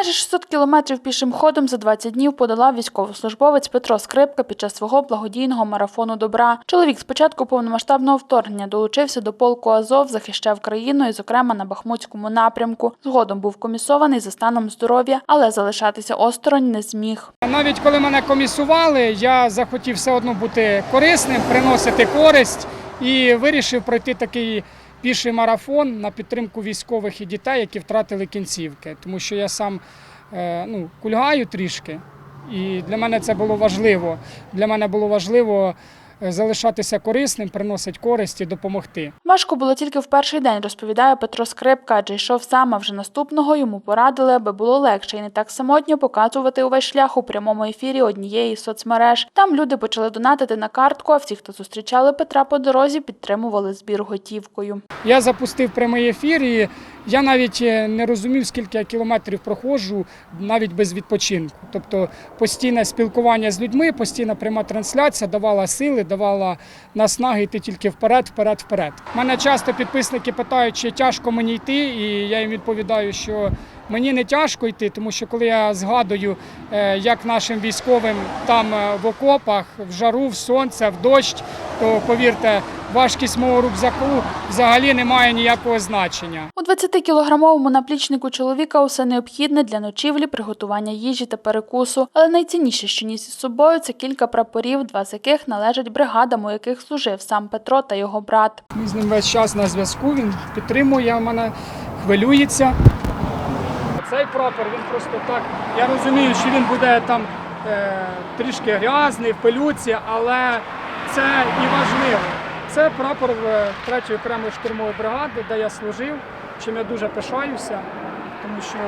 Майже 600 кілометрів пішим ходом за 20 днів подолав військовослужбовець Петро Скрипка під час свого благодійного марафону добра. Чоловік з початку повномасштабного вторгнення долучився до полку Азов, захищав країну і, зокрема, на Бахмутському напрямку. Згодом був комісований за станом здоров'я, але залишатися осторонь не зміг. Навіть коли мене комісували, я захотів все одно бути корисним, приносити користь і вирішив пройти такий піший марафон на підтримку військових і дітей, які втратили кінцівки. Тому що я сам е, ну, кульгаю трішки, і для мене це було важливо. Для мене було важливо залишатися корисним, приносити користь і допомогти. Важко було тільки в перший день, розповідає Петро Скрипка, адже йшов сам, а вже наступного йому порадили, аби було легше і не так самотньо показувати увесь шлях у прямому ефірі однієї з соцмереж. Там люди почали донатити на картку, а всі, хто зустрічали Петра по дорозі, підтримували збір готівкою. Я запустив прямий ефір, і я навіть е, не розумів, скільки я кілометрів проходжу, навіть без відпочинку. Тобто постійне спілкування з людьми, постійна пряма трансляція давала сили, давала наснаги йти тільки вперед, вперед, вперед. Мене часто підписники питають, чи тяжко мені йти, і я їм відповідаю, що мені не тяжко йти, тому що коли я згадую, е, як нашим військовим там е, в окопах, в жару, в сонце, в дощ, то повірте, важкість мого рюкзаку взагалі не має ніякого значення. У 20-кілограмовому наплічнику чоловіка усе необхідне для ночівлі, приготування їжі та перекусу. Але найцінніше, що ніс із собою, це кілька прапорів, два з яких належать бригадам, у яких служив сам Петро та його брат. Ми з ним весь час на зв'язку, він підтримує мене, хвилюється. Цей прапор він просто так. Я розумію, що він буде там е, трішки грязний, в пилюці, але це і важливо. Це прапор третьої 3-ї окремої штурмової бригади, де я служив, чим я дуже пишаюся, тому що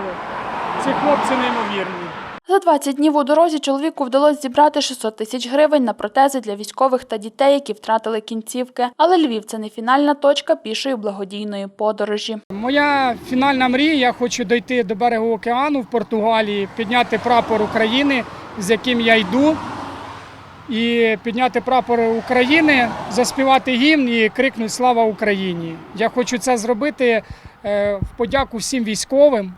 ці хлопці неймовірні. За 20 днів у дорозі чоловіку вдалося зібрати 600 тисяч гривень на протези для військових та дітей, які втратили кінцівки. Але Львів це не фінальна точка пішої благодійної подорожі. Моя фінальна мрія, я хочу дойти до берегу океану в Португалії, підняти прапор України, з яким я йду, і підняти прапор України, заспівати гімн і крикнути Слава Україні! Я хочу це зробити е, в подяку всім військовим,